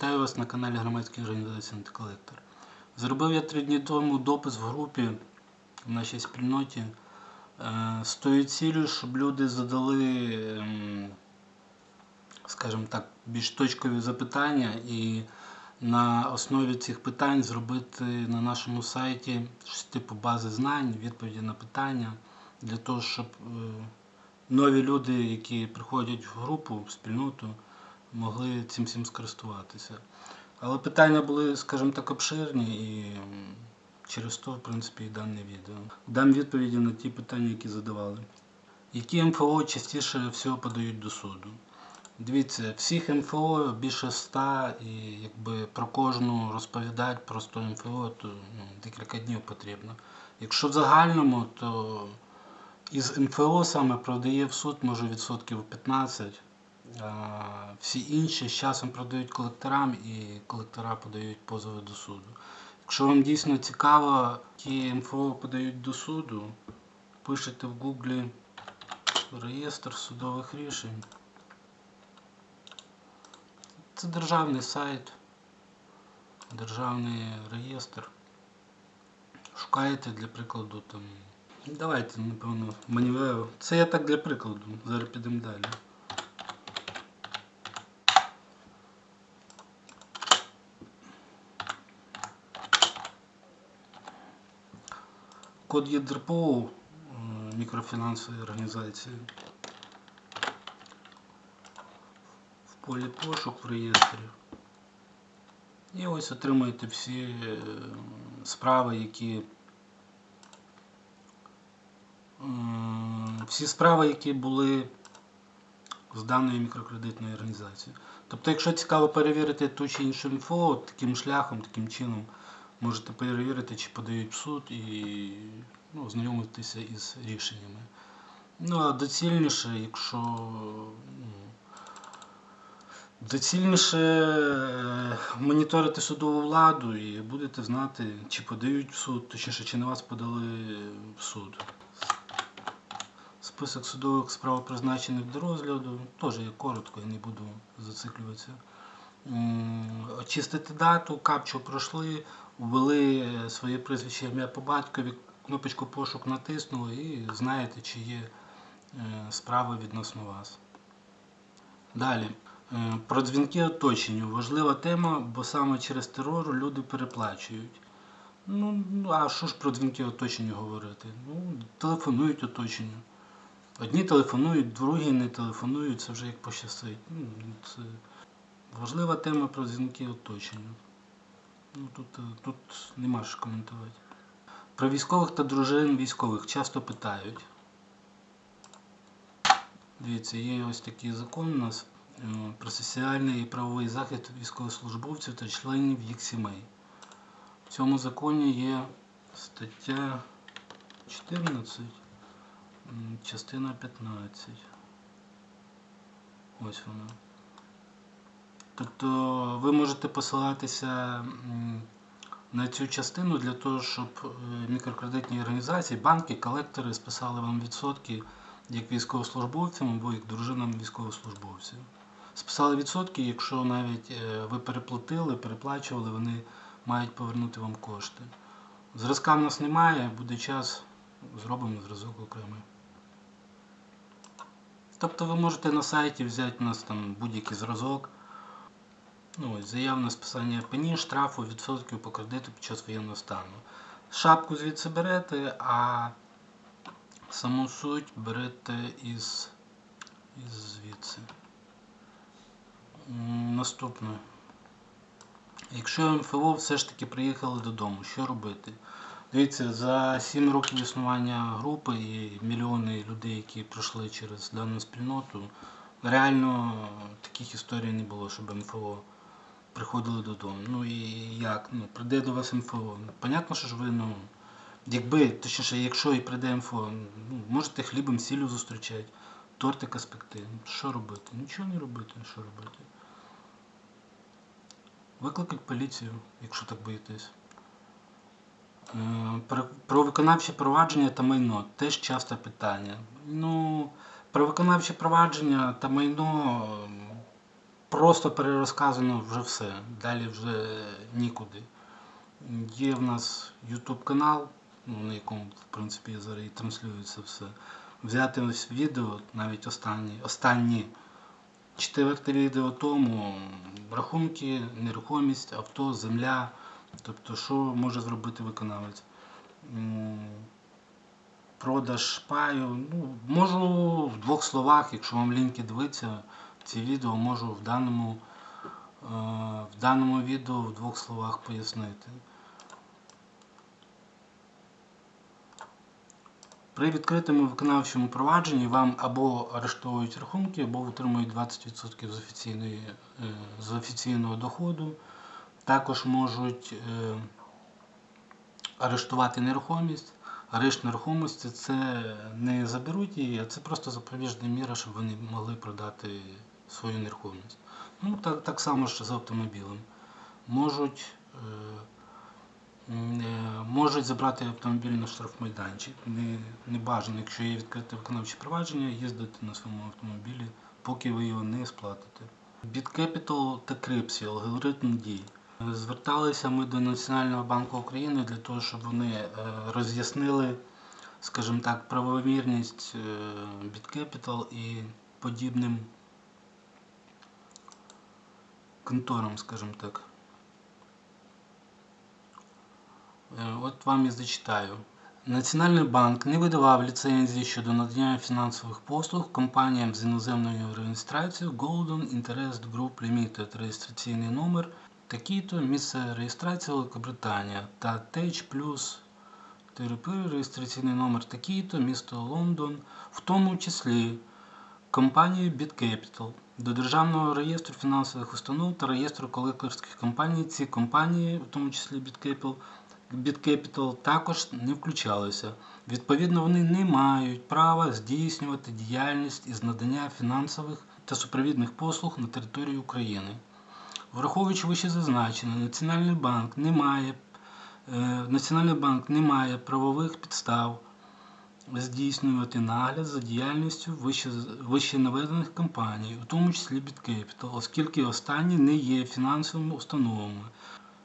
Вітаю вас на каналі громадської організації Антиколектор. Зробив я три дні тому допис в групі в нашій спільноті е, з тою цілею, щоб люди задали, ем, скажімо так, більш точкові запитання і на основі цих питань зробити на нашому сайті щось типу бази знань, відповіді на питання, для того, щоб е, нові люди, які приходять в групу, в спільноту, могли цим всім скористуватися. Але питання були, скажімо так, обширні і через то, в принципі, і дане відео. Дам відповіді на ті питання, які задавали. Які МФО частіше всього подають до суду? Дивіться, всіх МФО більше ста, і якби про кожну розповідати про 100 МФО, то ну, декілька днів потрібно. Якщо в загальному, то із МФО саме продає в суд може відсотків 15. Всі інші з часом продають колекторам і колектора подають позови до суду. Якщо вам дійсно цікаво, які МФО подають до суду, пишете в гуглі реєстр судових рішень. Це державний сайт, державний реєстр. Шукаєте для прикладу там. Давайте, напевно, Манівео. Це я так для прикладу. Зараз підемо далі. Код ЄДРПО е, мікрофінансової організації. В полі пошук в реєстрі. І ось отримуєте всі е, справи, які всі справи, які були з даної мікрокредитної організації. Тобто, якщо цікаво перевірити ту чи іншу інфо, таким шляхом, таким чином, можете перевірити, чи подають в суд і ну, ознайомитися із рішеннями. Ну а доцільніше, якщо ну, доцільніше е, моніторити судову владу і будете знати, чи подають в суд, точніше, чи на вас подали в суд. Список судових справ призначених до розгляду, теж я коротко, я не буду зациклюватися. Очистити дату, капчу пройшли, ввели своє прізвище ім'я по батькові, кнопочку пошук натиснули і знаєте, чи є е, справи відносно вас. Далі. Е, Про дзвінки оточенню. Важлива тема, бо саме через терор люди переплачують. Ну, ну, а що ж про дзвінки оточенню говорити? Ну, телефонують оточенню. Одні телефонують, другі не телефонують, це вже як пощастить. Ну, це важлива тема про дзвінки оточенню. Ну, тут, е, тут нема що коментувати. Про військових та дружин військових часто питають. Дивіться, є ось такий закон у нас е, про соціальний і правовий захист військовослужбовців та членів їх сімей. В цьому законі є стаття 14, частина 15. Ось вона. Тобто ви можете посилатися на цю частину для того, щоб е, мікрокредитні організації, банки, колектори списали вам відсотки як військовослужбовцям або як дружинам військовослужбовців. Списали відсотки, якщо навіть е, ви переплатили, переплачували, вони мають повернути вам кошти. Зразка в нас немає, буде час, зробимо зразок окремий. Тобто ви можете на сайті взяти у нас там будь-який зразок. Ну, заявне списання пені, штрафу, відсотків по кредиту під час воєнного стану. Шапку звідси берете, а саму суть берете із, із звідси. Наступне. Якщо МФО все ж таки приїхали додому, що робити? Дивіться, за 7 років існування групи і мільйони людей, які пройшли через дану спільноту, реально таких історій не було, щоб МФО приходили додому. Ну і як? Ну, прийде до вас. Ну, Понятно, що ж ви, ну, якби, точніше, якщо і прийде МФО, ну, можете хлібом сіллю зустрічати, тортика спекти. Ну, Що робити? Нічого не робити, що робити. Викликати поліцію, якщо так боїтесь. Е, Про, виконавче провадження та майно теж часте питання. Ну, про виконавче провадження та майно просто перерозказано вже все. Далі вже нікуди. Є в нас YouTube канал, ну, на якому в принципі зараз і транслюється все. Взяти ось відео, навіть останні, останні четверте відео тому рахунки, нерухомість, авто, земля. Тобто, що може зробити виконавець? Продаж паю. Ну, можу в двох словах, якщо вам ліньки дивитися, ці відео можу в даному, е, в даному відео в двох словах пояснити. При відкритому виконавчому провадженні вам або арештовують рахунки, або отримують 20% з, офіційної, е, з офіційного доходу. Також можуть е, арештувати нерухомість. Арешт нерухомості це не заберуть її, а це просто запобіжна міра, щоб вони могли продати свою нерухомість. Ну, так, так само ж з автомобілем. Можуть, е, е, можуть забрати автомобіль на штрафмайданчик. Не, не бажано, якщо є відкрите виконавче провадження, їздити на своєму автомобілі, поки ви його не сплатите. BitCapital та Крипсі, алгоритм дій. Зверталися ми до Національного банку України для того, щоб вони е, роз'яснили, скажімо так, правомірність е, BitCapital і подібним конторам, скажімо так. Е, От вам і зачитаю. Національний банк не видавав ліцензії щодо надання фінансових послуг компаніям з іноземною реєстрацією Golden Interest Group Limited, реєстраційний номер такий-то, місце реєстрації Великобританія та Tech Plus ТРП, реєстраційний номер такий-то, місто Лондон, в тому числі компанії BitCapital до Державного реєстру фінансових установ та реєстру колекторських компаній. Ці компанії, в тому числі BitCapital, BitCapital, також не включалися. Відповідно, вони не мають права здійснювати діяльність із надання фінансових та супровідних послуг на території України. Враховуючи вище зазначене, Національний банк не має, е, Національний банк не має правових підстав здійснювати нагляд за діяльністю вище, вище компаній, у тому числі BitCapital, оскільки останні не є фінансовими установами,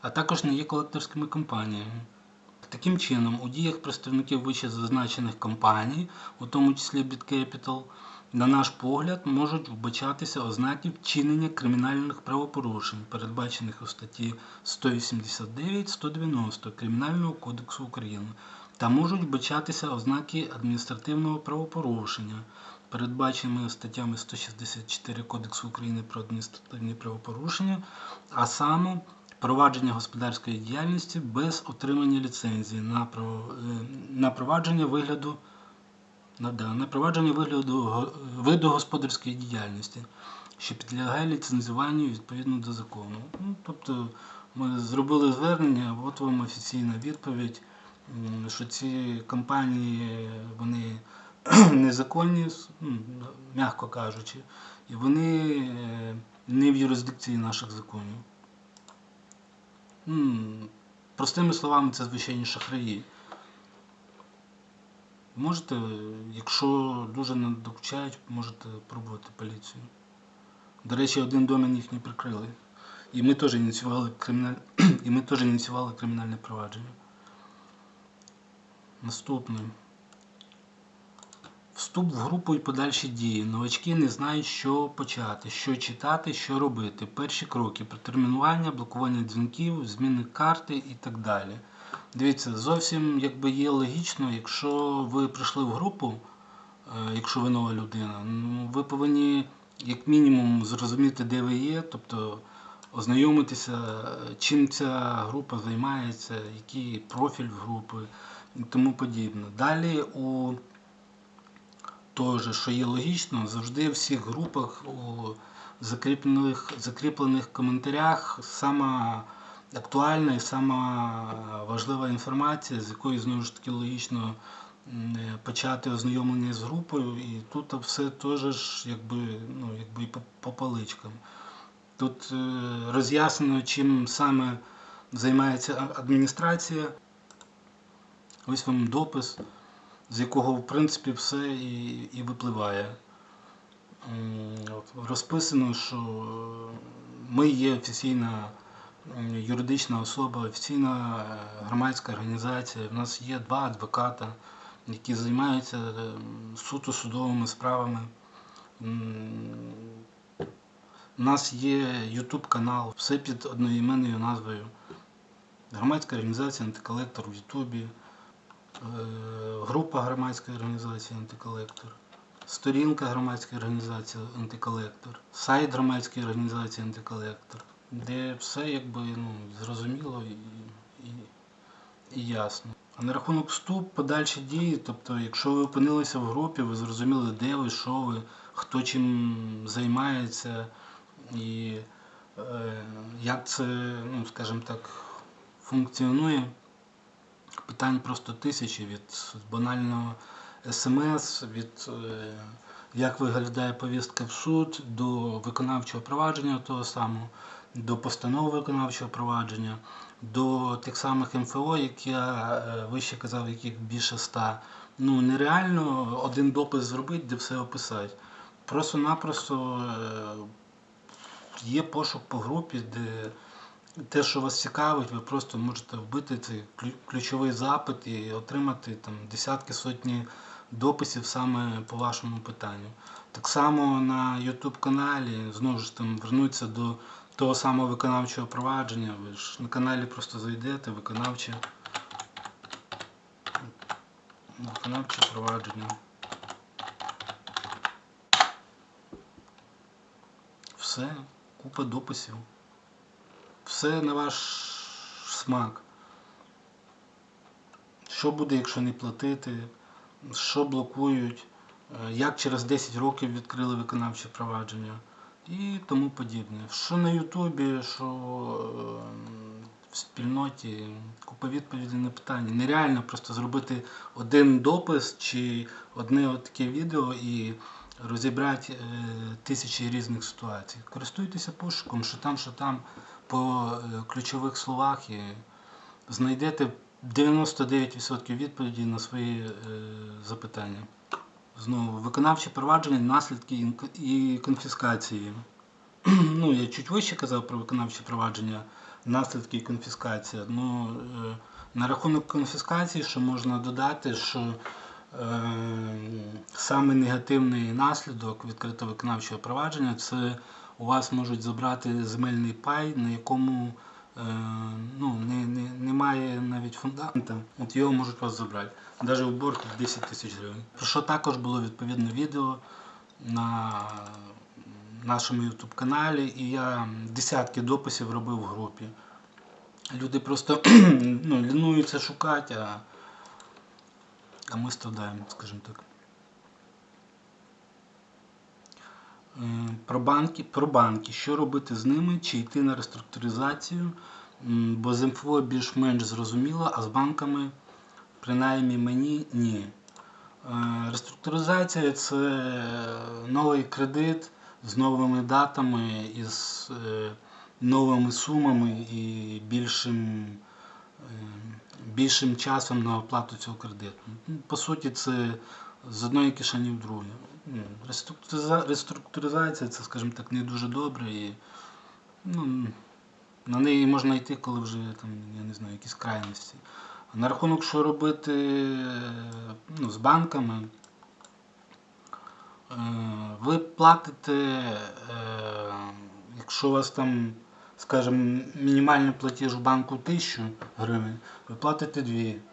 а також не є колекторськими компаніями. Таким чином, у діях представників вище зазначених компаній, у тому числі BitCapital, на наш погляд, можуть вбачатися ознаки вчинення кримінальних правопорушень, передбачених у статті 189-190 Кримінального кодексу України, та можуть вбачатися ознаки адміністративного правопорушення, передбаченими статтями 164 Кодексу України про адміністративні правопорушення, а саме провадження господарської діяльності без отримання ліцензії на, право- е, на провадження вигляду на, провадження вигляду виду господарської діяльності, що підлягає ліцензуванню відповідно до закону. Ну, тобто ми зробили звернення, от вам офіційна відповідь, що ці компанії вони незаконні, м'яко кажучи, і вони е, не в юрисдикції наших законів. Простими словами, це звичайні шахраї. Можете, якщо дуже надокучають, можете пробувати поліцію. До речі, один домен їхній прикрили. І ми теж ініціювали криміналь... і ми теж ініціювали кримінальне провадження. Наступне. Вступ в групу і подальші дії. Новачки не знають, що почати, що читати, що робити. Перші кроки протермінування, блокування дзвінків, зміни карти і так далі. Дивіться, зовсім якби є логічно, якщо ви прийшли в групу, е, якщо ви нова людина, ну, ви повинні як мінімум зрозуміти, де ви є, тобто ознайомитися, е, чим ця група займається, який профіль групи і тому подібне. Далі у Теж, що є логічно, завжди в всіх групах у закріплених, закріплених коментарях сама актуальна і сама важлива інформація, з якої знову ж таки логічно почати ознайомлення з групою. І тут все теж якби, ну, якби і по, по паличкам. Тут е, роз'яснено, чим саме займається адміністрація. Ось вам допис з якого в принципі все і, і випливає. розписано, що ми є офіційна юридична особа, офіційна е, громадська організація. У нас є два адвоката, які займаються е, суто судовими справами. У нас є YouTube канал, все під одноіменною назвою. Громадська організація антиколектор в Ютубі, група громадської організації антиколектор, сторінка громадської організації антиколектор, сайт громадської організації антиколектор, де все якби ну, зрозуміло і, і, і ясно. А на рахунок вступ, подальші дії, тобто, якщо ви опинилися в групі, ви зрозуміли, де ви, що ви, хто чим займається і е, як це, ну, скажімо так, функціонує. Питань просто тисячі від банального смс, від е, як виглядає повістка в суд, до виконавчого провадження того самого, до постанови виконавчого провадження, до тих самих МФО, як я е, вище казав, яких більше ста. Ну нереально один допис зробити, де все описати. Просто-напросто е, є пошук по групі, де те, що вас цікавить, ви просто можете вбити цей ключовий запит і отримати там десятки сотні дописів саме по вашому питанню. Так само на YouTube каналі знову ж там вернуться до того самого виконавчого провадження. Ви ж на каналі просто зайдете, виконавче. Виконавче провадження. Все, купа дописів. Все на ваш смак. Що буде, якщо не платити, що блокують, е, як через 10 років відкрили виконавче провадження і тому подібне. Що на Ютубі, що е, в спільноті, купа відповідей на питання. Нереально просто зробити один допис чи одне таке відео і розібрати е, тисячі різних ситуацій. Користуйтеся пошуком, що там, що там по е, ключових словах і знайдете 99% відповідей на свої е, запитання. Знову виконавче провадження, наслідки і конфіскації. ну, я чуть вище казав про виконавче провадження, наслідки і конфіскація. Ну, е, на рахунок конфіскації, що можна додати, що е, саме негативний наслідок відкритого виконавчого провадження це у вас можуть забрати земельний пай, на якому е, ну, не, не, немає навіть фундамента. От його можуть вас забрати. Навіть уборки 10 тисяч гривень. Про що також було відповідне відео на нашому YouTube каналі, і я десятки дописів робив в групі. Люди просто ну, лінуються шукати, а, а ми страдаємо, скажімо так. Е, Про банки, про банки, що робити з ними, чи йти на реструктуризацію, бо з МФО більш-менш зрозуміло, а з банками, принаймні мені, ні. Е, Реструктуризація це новий кредит з новими датами, із е, новими сумами і більшим, е, більшим часом на оплату цього кредиту. По суті, це з одної кишені в другу. Реструктуризація це, скажімо так, не дуже добре. І, ну, на неї можна йти, коли вже там, я не знаю, якісь крайності. А на рахунок, що робити ну, з банками, е, ви платите, е, якщо у вас там, скажімо, мінімальний платіж в банку 1000 гривень, ви платите 2.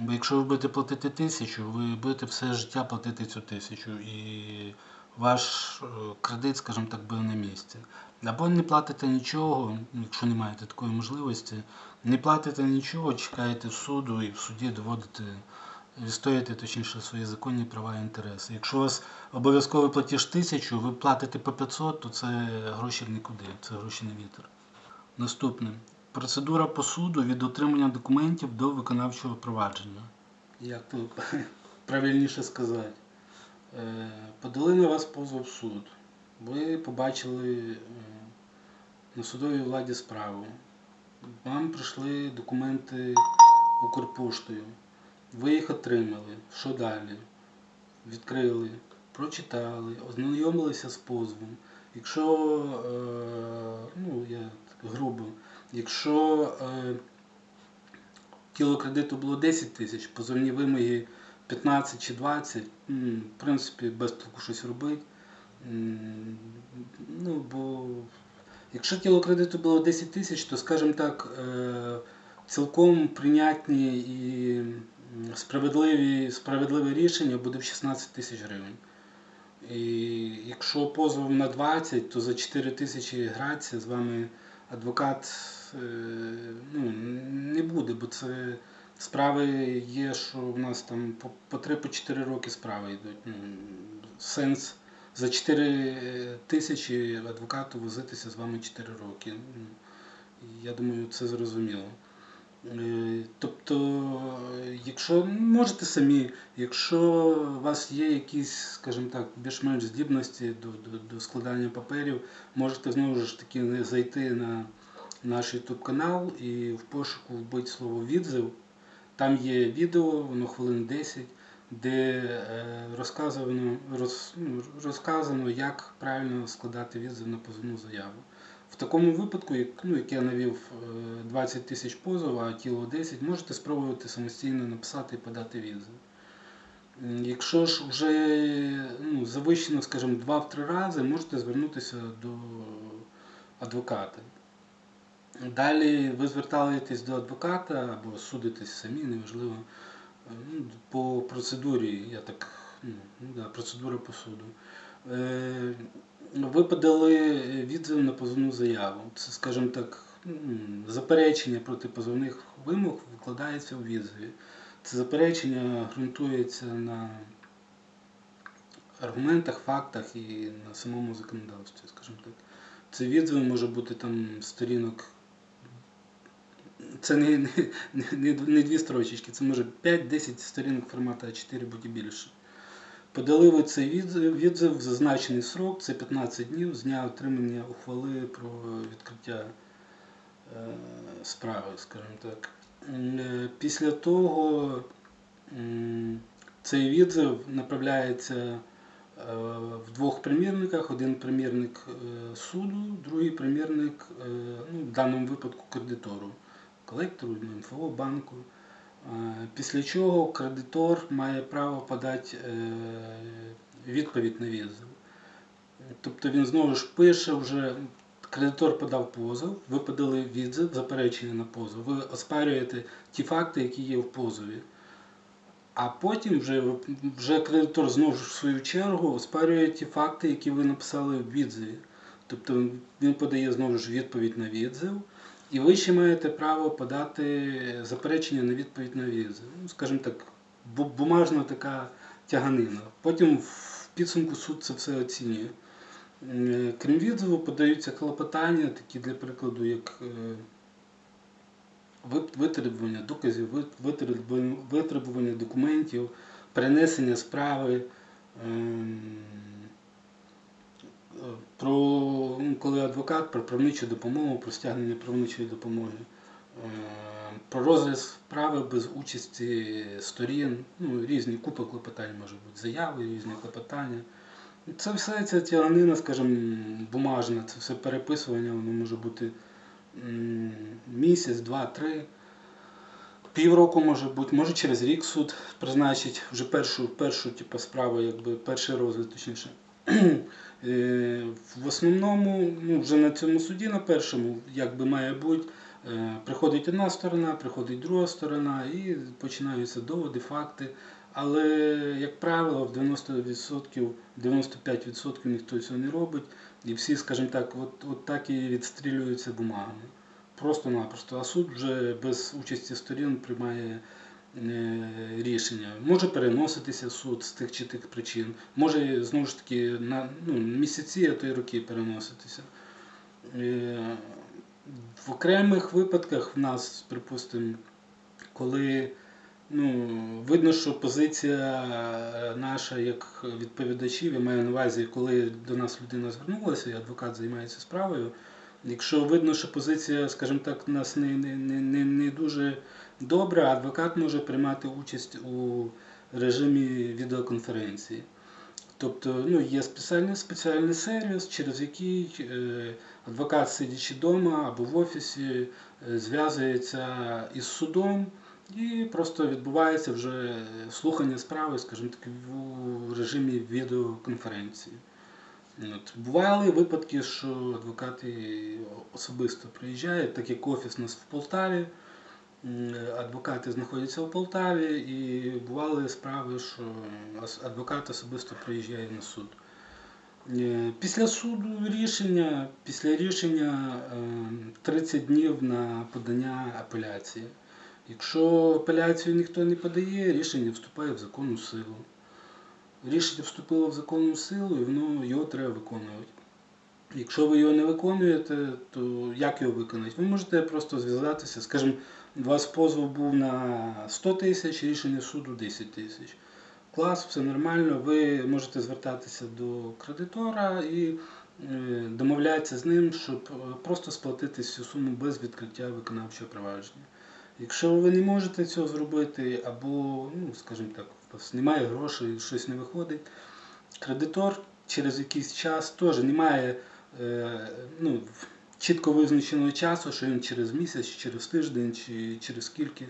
Бо якщо ви будете платити тисячу, ви будете все життя платити цю тисячу. І ваш е, кредит, скажімо так, буде на місці. Або не платите нічого, якщо не маєте такої можливості, не платите нічого, чекаєте суду і в суді доводите, відстоїте точніше свої законні права і інтереси. Якщо у вас обов'язковий платіж тисячу, ви платите по 500, то це гроші в нікуди, це гроші на вітер. Наступне. Процедура по суду від отримання документів до виконавчого провадження. Як тут правильніше сказати? Е, Подали на вас позов в суд. Ви побачили е, на судовій владі справу. Вам прийшли документи Укрпоштою. Ви їх отримали. Що далі? Відкрили, прочитали, ознайомилися з позовом. Якщо, е, ну я так грубо, якщо е, тіло кредиту було 10 тисяч, позовні вимоги 15 чи 20, м, в принципі, без толку щось робити. Ну, бо якщо тіло кредиту було 10 тисяч, то, скажімо так, е, цілком прийнятні і справедливі, справедливе рішення буде в 16 тисяч гривень. І якщо позов на 20, то за 4 тисячі гратися з вами адвокат ну, не буде, бо це справи є, що у нас там по, по 3-4 роки справи йдуть. Ну, сенс за 4 тисячі адвокату возитися з вами 4 роки. Ну, Я думаю, це зрозуміло. Е, Тобто, е, якщо можете самі, якщо у вас є якісь, скажімо так, більш-менш здібності до, до, до складання паперів, можете знову ж таки зайти на наш YouTube канал і в пошуку вбити слово відзив. Там є відео, воно хвилин 10, де е, розказано, роз, ну, розказано, як правильно складати відзив на позовну заяву. В такому випадку, як, ну, як я навів е, 20 тисяч позов, а тіло 10, можете спробувати самостійно написати і подати відзив. Якщо ж вже ну, завищено, скажімо, 2-3 рази, можете звернутися до адвоката. Далі ви звертаєтесь до адвоката або судитесь самі, неважливо. Ну, по процедурі, я так, ну, ну да, процедура по суду. Е, ви подали відзив на позовну заяву. Це, скажімо так, заперечення проти позовних вимог викладається у відзиві. Це заперечення ґрунтується на аргументах, фактах і на самому законодавстві, скажімо так. Це відзив може бути там сторінок. Це не, не, не, не дві строчечки, це може 5-10 сторінок формату А4 будь більше. Подали цей відзив, відзив в зазначений срок, це 15 днів з дня отримання ухвали про відкриття е, справи, скажімо так. Е, Після того цей відзив направляється е, в двох примірниках. Один примірник е, суду, другий примірник, ну, в даному випадку кредитору, колектору, МФО, банку. Після чого кредитор має право подати е, відповідь на відзив. Тобто він знову ж пише вже, кредитор подав позов, ви подали відзив, заперечення на позов, ви оспарюєте ті факти, які є в позові. А потім вже, вже кредитор знову ж в свою чергу оспарює ті факти, які ви написали в відзиві. Тобто він подає знову ж відповідь на відзив, і ви ще маєте право подати заперечення на відповідь на відзив. Ну, скажімо так, бумажна така тяганина. Потім в підсумку суд це все оцінює. Е, Крім відзиву, подаються клопотання, такі для прикладу, як е, витребування доказів, витребування, документів, перенесення справи. Про ну, коли адвокат про правничу допомогу, про стягнення правничої допомоги, е, про розгляд справи без участі сторін, ну, різні купи клопотань може бути, заяви, різні клопотання. Це все ця тяганина, скажімо, бумажна, це все переписування, воно може бути місяць, два, три. Півроку може бути, може через рік суд призначить вже першу, першу типу, справу, якби перший розгляд, точніше. Е, В основному, ну, вже на цьому суді, на першому, як би має бути, е, приходить одна сторона, приходить друга сторона і починаються доводи, факти. Але, як правило, в 90%, 95% ніхто цього не робить. І всі, скажімо так, от, от так і відстрілюються бумагами. Просто-напросто. А суд вже без участі сторін приймає рішення. Може переноситися суд з тих чи тих причин, може знову ж таки на ну, місяці, а то й роки переноситися. Е, В окремих випадках в нас, припустимо, коли ну, видно, що позиція е, наша як відповідачів, я маю на увазі, коли до нас людина звернулася, і адвокат займається справою. Якщо видно, що позиція, скажімо так, нас не, не, не, не дуже добра, адвокат може приймати участь у режимі відеоконференції. Тобто ну, є спеціальний, спеціальний сервіс, через який е, адвокат, сидячи вдома або в офісі, е, зв'язується із судом і просто відбувається вже слухання справи, скажімо так, в режимі відеоконференції. От. Бували випадки, що адвокати особисто приїжджають, так як офіс у нас в Полтаві. Адвокати знаходяться в Полтаві, і бували справи, що адвокат особисто приїжджає на суд. Е, Після суду рішення, після рішення е, 30 днів на подання апеляції. Якщо апеляцію ніхто не подає, рішення вступає в законну силу. Рішення вступило в законну силу і воно його треба виконувати. Якщо ви його не виконуєте, то як його виконати? Ви можете просто зв'язатися, скажімо, у вас позов був на 100 тисяч, рішення суду 10 тисяч. Клас, все нормально, ви можете звертатися до кредитора і е, домовлятися з ним, щоб е, просто сплатити всю суму без відкриття виконавчого провадження. Якщо ви не можете цього зробити, або, ну, скажімо так, у вас немає грошей, щось не виходить, кредитор через якийсь час теж немає е, ну, чітко визначеного часу, що він через місяць, чи через тиждень, чи через скільки.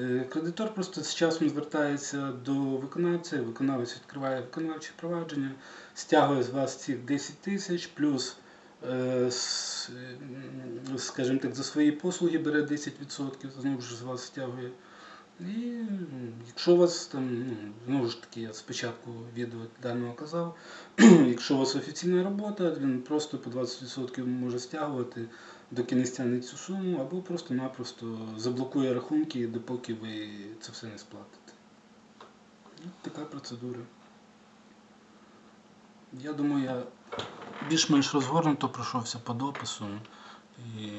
Е, Кредитор просто з часом звертається до виконавця, виконавець відкриває виконавче провадження, стягує з вас ці 10 тисяч, плюс, е, скажімо так, за свої послуги бере 10%, знову ж з вас стягує. І якщо у вас там, ну, знову ж таки, я спочатку відео даного казав, якщо у вас офіційна робота, він просто по 20% може стягувати, доки не стягне цю суму, або просто-напросто заблокує рахунки, допоки ви це все не сплатите. От така процедура. Я думаю, я більш-менш розгорнуто пройшовся по допису і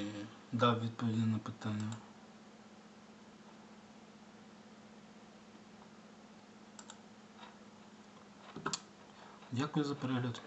дав відповіді на питання. Дякую за перегляд.